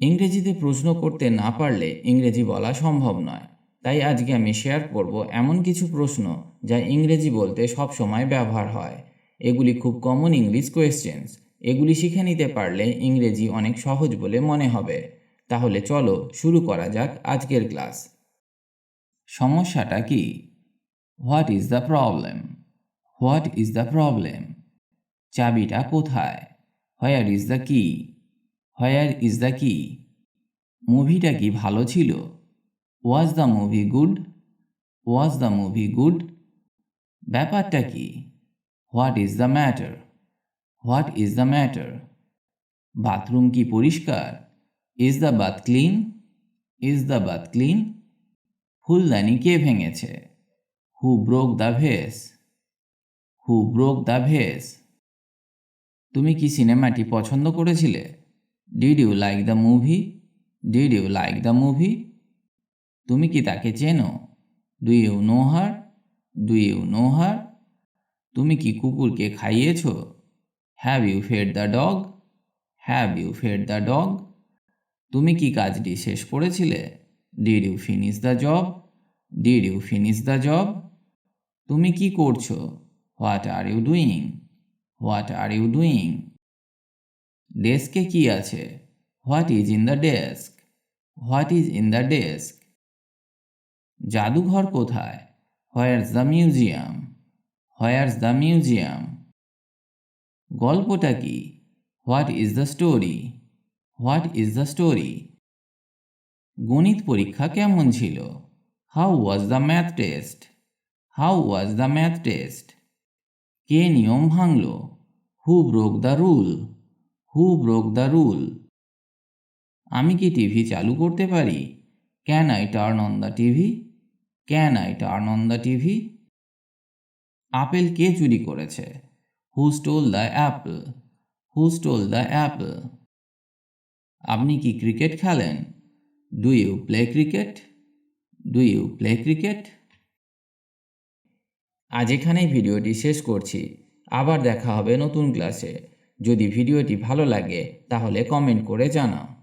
ইংরেজিতে প্রশ্ন করতে না পারলে ইংরেজি বলা সম্ভব নয়। তাই আজকে আমি শেয়ার করব এমন কিছু প্রশ্ন যা ইংরেজি বলতে সব সময় ব্যবহার হয়। এগুলি খুব কমন ইংলিশ কোয়েশ্চেন্স এগুলি শিখে নিতে পারলে ইংরেজি অনেক সহজ বলে মনে হবে। তাহলে চলো শুরু করা যাক আজকের ক্লাস সমস্যাটা কি? What is the problem what is the problem চাবিটা কোথায়? Where is the key where is the key? মুভিটা কি ভালো ছিল? Was the movie good? Was the movie good? ব্যাপারটা কি? What is the matter? What is the matter? Bathroom কি পরিষ্কার? Is the bath clean? Is the bath clean? ফুলদানি কে ভেঙেছে? Who broke the vase? Who broke the vase? তুমি কি সিনেমাটি পছন্দ করেছিলে? Did you like the movie did you like the movie তুমি কি তাকে চেনো? Do you know her do you know her তুমি কি কুকুরকে খাইয়েছো? Have you fed the dog have you fed the dog তুমি কি কাজটি শেষ করেছিলে? Did you finish the job did you finish the job তুমি কি করছ? What are you doing what are you doing ডেস্কে কি আছে? What is in the desk what is in the desk জাদুঘর কোথায়? Where's the museum where's the museum গল্পটা কি? What is the story what is the story গণিত পরীক্ষা কেমন ছিল? How was the math test how was the math test কে নিয়ম ভাঙল? Who broke the rule who broke the rule আমি কি টিভি চালু করতে পারি? Can I turn on the TV? Can I turn on the TV? Apple কে চুরি করেছে? Who stole the apple who stole the apple আপনি কি ক্রিকেট খেলেন? Do you play cricket do you play cricket আজ এখানেই ভিডিওটি শেষ করছি। আবার দেখা হবে নতুন ক্লাসে যদি ভিডিওটি ভালো লাগে তাহলে কমেন্ট করে জানাও।